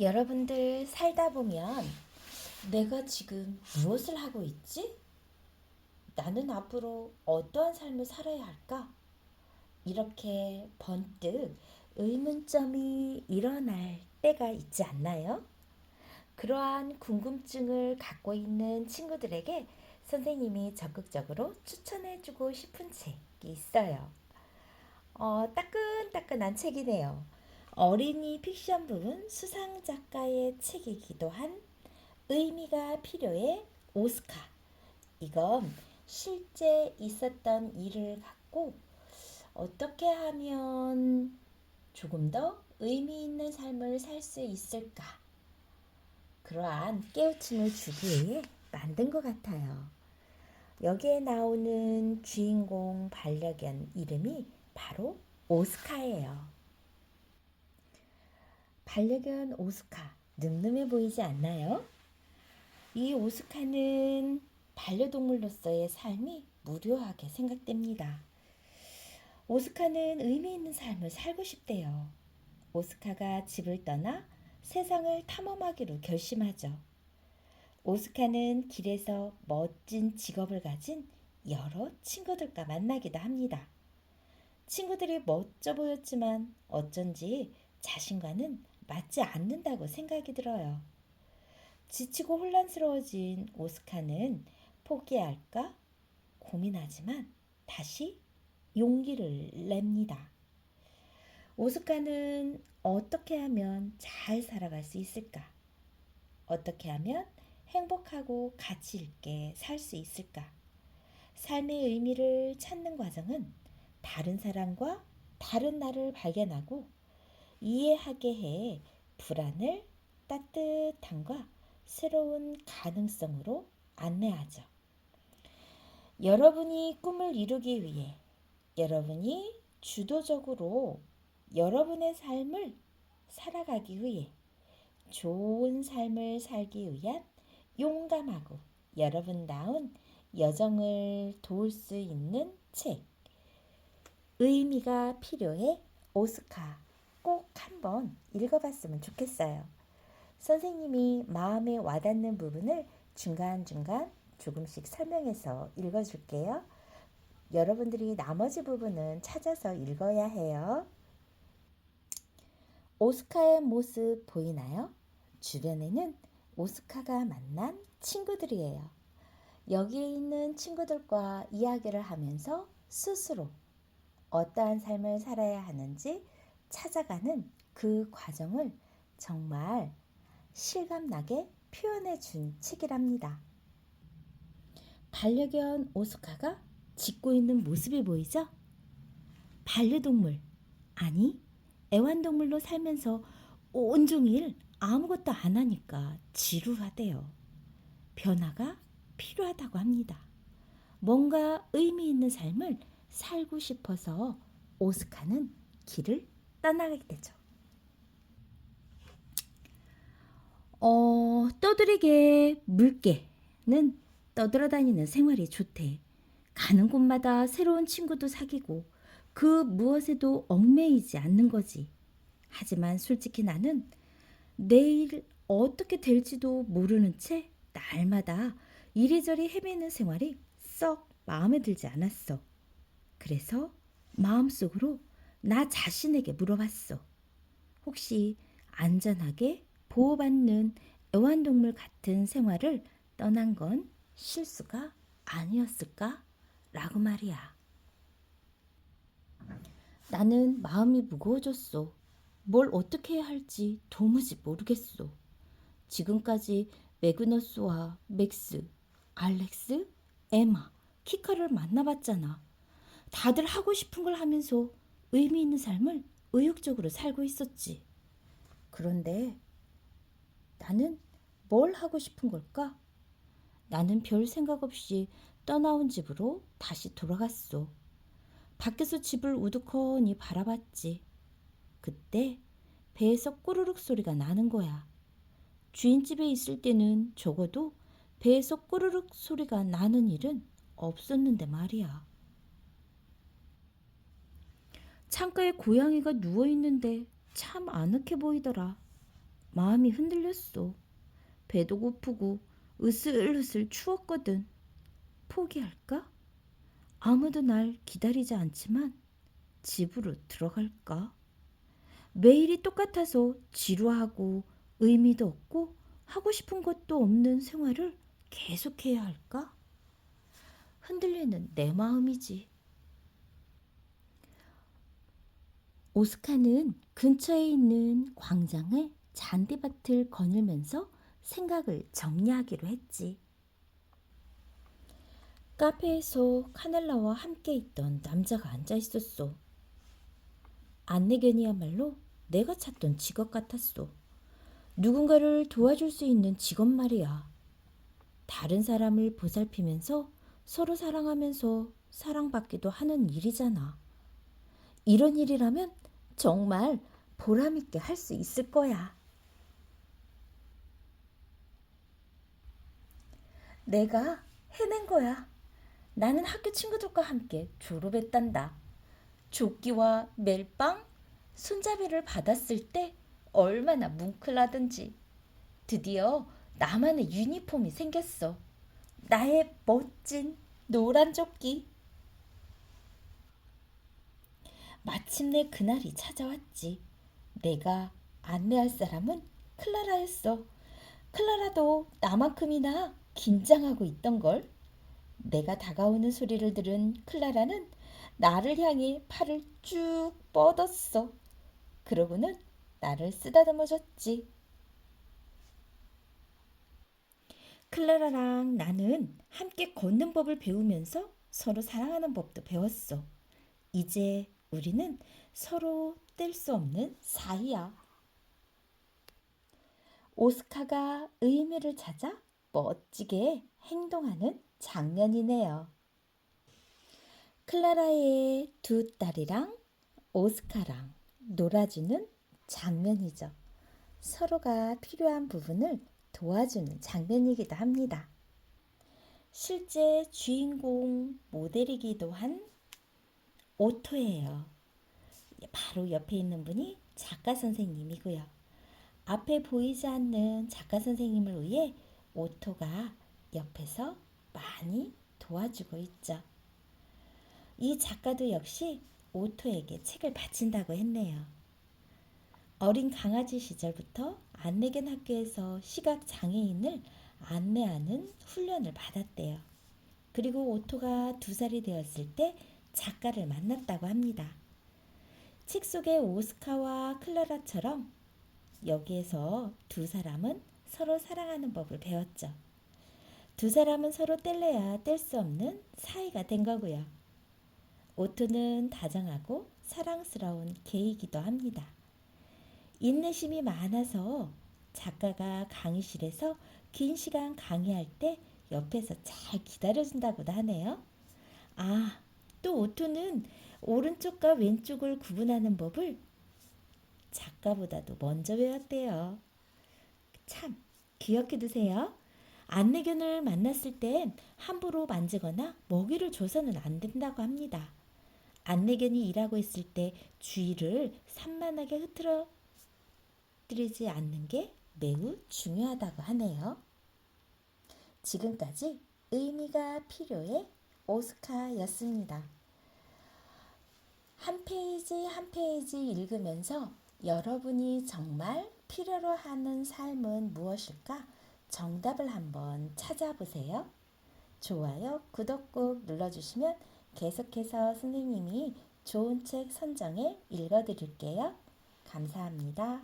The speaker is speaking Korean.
여러분들 살다 보면 내가 지금 무엇을 하고 있지? 나는 앞으로 어떠한 삶을 살아야 할까? 이렇게 번뜩 의문점이 일어날 때가 있지 않나요? 그러한 궁금증을 갖고 있는 친구들에게 선생님이 적극적으로 추천해주고 싶은 책이 있어요. 어, 따끈따끈한 책이네요. 어린이 픽션 부분 수상 작가의 책이기도 한 의미가 필요해 오스카. 이건 실제 있었던 일을 갖고 어떻게 하면 조금 더 의미 있는 삶을 살 수 있을까? 그러한 깨우침을 주기 위해 만든 것 같아요. 여기에 나오는 주인공 반려견 이름이 바로 오스카예요. 반려견 오스카 늠름해 보이지 않나요? 이 오스카는 반려동물로서의 삶이 무료하게 생각됩니다. 오스카는 의미 있는 삶을 살고 싶대요. 오스카가 집을 떠나 세상을 탐험하기로 결심하죠. 오스카는 길에서 멋진 직업을 가진 여러 친구들과 만나기도 합니다. 친구들이 멋져 보였지만 어쩐지 자신과는 맞지 않는다고 생각이 들어요. 지치고 혼란스러워진 오스카는 포기할까 고민하지만 다시 용기를 냅니다. 오스카는 어떻게 하면 잘 살아갈 수 있을까? 어떻게 하면 행복하고 가치 있게 살 수 있을까? 삶의 의미를 찾는 과정은 다른 사람과 다른 나를 발견하고 이해하게 해 불안을 따뜻함과 새로운 가능성으로 안내하죠. 여러분이 꿈을 이루기 위해 여러분이 주도적으로 여러분의 삶을 살아가기 위해 좋은 삶을 살기 위한 용감하고 여러분다운 여정을 도울 수 있는 책. 의미가 필요해 오스카 꼭 한번 읽어봤으면 좋겠어요. 선생님이 마음에 와닿는 부분을 중간중간 조금씩 설명해서 읽어줄게요. 여러분들이 나머지 부분은 찾아서 읽어야 해요. 오스카의 모습 보이나요? 주변에는 오스카가 만난 친구들이에요. 여기에 있는 친구들과 이야기를 하면서 스스로 어떠한 삶을 살아야 하는지 찾아가는 그 과정을 정말 실감나게 표현해 준 책이랍니다. 반려견 오스카가 짖고 있는 모습이 보이죠? 반려동물, 아니, 애완동물로 살면서 온종일 아무것도 안 하니까 지루하대요. 변화가 필요하다고 합니다. 뭔가 의미 있는 삶을 살고 싶어서 오스카는 길을 떠나게 되죠. 어, 떠들이게 물개는 떠돌아다니는 생활이 좋대. 가는 곳마다 새로운 친구도 사귀고 그 무엇에도 얽매이지 않는 거지. 하지만 솔직히 나는 내일 어떻게 될지도 모르는 채 날마다 이리저리 헤매는 생활이 썩 마음에 들지 않았어. 그래서 마음속으로 나 자신에게 물어봤어. 혹시 안전하게 보호받는 애완동물 같은 생활을 떠난 건 실수가 아니었을까? 라고 말이야. 나는 마음이 무거워졌어. 뭘 어떻게 해야 할지 도무지 모르겠어. 지금까지 매그너스와 맥스, 알렉스, 에마, 키카를 만나봤잖아. 다들 하고 싶은 걸 하면서 의미 있는 삶을 의욕적으로 살고 있었지. 그런데 나는 뭘 하고 싶은 걸까? 나는 별 생각 없이 떠나온 집으로 다시 돌아갔어. 밖에서 집을 우두커니 바라봤지. 그때 배에서 꼬르륵 소리가 나는 거야. 주인집에 있을 때는 적어도 배에서 꼬르륵 소리가 나는 일은 없었는데 말이야. 창가에 고양이가 누워 있는데 참 아늑해 보이더라. 마음이 흔들렸어. 배도 고프고 으슬으슬 추웠거든. 포기할까? 아무도 날 기다리지 않지만 집으로 들어갈까? 매일이 똑같아서 지루하고 의미도 없고 하고 싶은 것도 없는 생활을 계속해야 할까? 흔들리는 내 마음이지. 오스카는 근처에 있는 광장의 잔디밭을 거닐면서 생각을 정리하기로 했지. 카페에서 카넬라와 함께 있던 남자가 앉아 있었어. 안내견이야말로 내가 찾던 직업 같았어. 누군가를 도와줄 수 있는 직업 말이야. 다른 사람을 보살피면서 서로 사랑하면서 사랑받기도 하는 일이잖아. 이런 일이라면 정말 보람있게 할 수 있을 거야. 내가 해낸 거야. 나는 학교 친구들과 함께 졸업했단다. 조끼와 멜빵, 손잡이를 받았을 때 얼마나 뭉클하든지. 드디어 나만의 유니폼이 생겼어. 나의 멋진 노란 조끼. 마침내 그날이 찾아왔지. 내가 안내할 사람은 클라라였어. 클라라도 나만큼이나 긴장하고 있던 걸. 내가 다가오는 소리를 들은 클라라는 나를 향해 팔을 쭉 뻗었어. 그러고는 나를 쓰다듬어 줬지. 클라라랑 나는 함께 걷는 법을 배우면서 서로 사랑하는 법도 배웠어. 이제 우리는 서로 뗄 수 없는 사이야. 오스카가 의미를 찾아 멋지게 행동하는 장면이네요. 클라라의 두 딸이랑 오스카랑 놀아주는 장면이죠. 서로가 필요한 부분을 도와주는 장면이기도 합니다. 실제 주인공 모델이기도 한 오토예요. 바로 옆에 있는 분이 작가 선생님이고요. 앞에 보이지 않는 작가 선생님을 위해 오토가 옆에서 많이 도와주고 있죠. 이 작가도 역시 오토에게 책을 바친다고 했네요. 어린 강아지 시절부터 안내견 학교에서 시각 장애인을 안내하는 훈련을 받았대요. 그리고 오토가 두 살이 되었을 때 작가를 만났다고 합니다. 책 속의 오스카와 클라라처럼 여기에서 두 사람은 서로 사랑하는 법을 배웠죠. 두 사람은 서로 뗄래야 뗄 수 없는 사이가 된 거고요. 오토는 다정하고 사랑스러운 개이기도 합니다. 인내심이 많아서 작가가 강의실에서 긴 시간 강의할 때 옆에서 잘 기다려준다고도 하네요. 아, 또 오토는 오른쪽과 왼쪽을 구분하는 법을 작가보다도 먼저 배웠대요. 참, 기억해 두세요. 안내견을 만났을 땐 함부로 만지거나 먹이를 줘서는 안 된다고 합니다. 안내견이 일하고 있을 때 주의를 산만하게 흐트러뜨리지 않는 게 매우 중요하다고 하네요. 지금까지 의미가 필요해 오스카였습니다. 한 페이지 한 페이지 읽으면서 여러분이 정말 필요로 하는 삶은 무엇일까? 정답을 한번 찾아보세요. 좋아요, 구독 꼭 눌러주시면 계속해서 선생님이 좋은 책 선정해 읽어드릴게요. 감사합니다.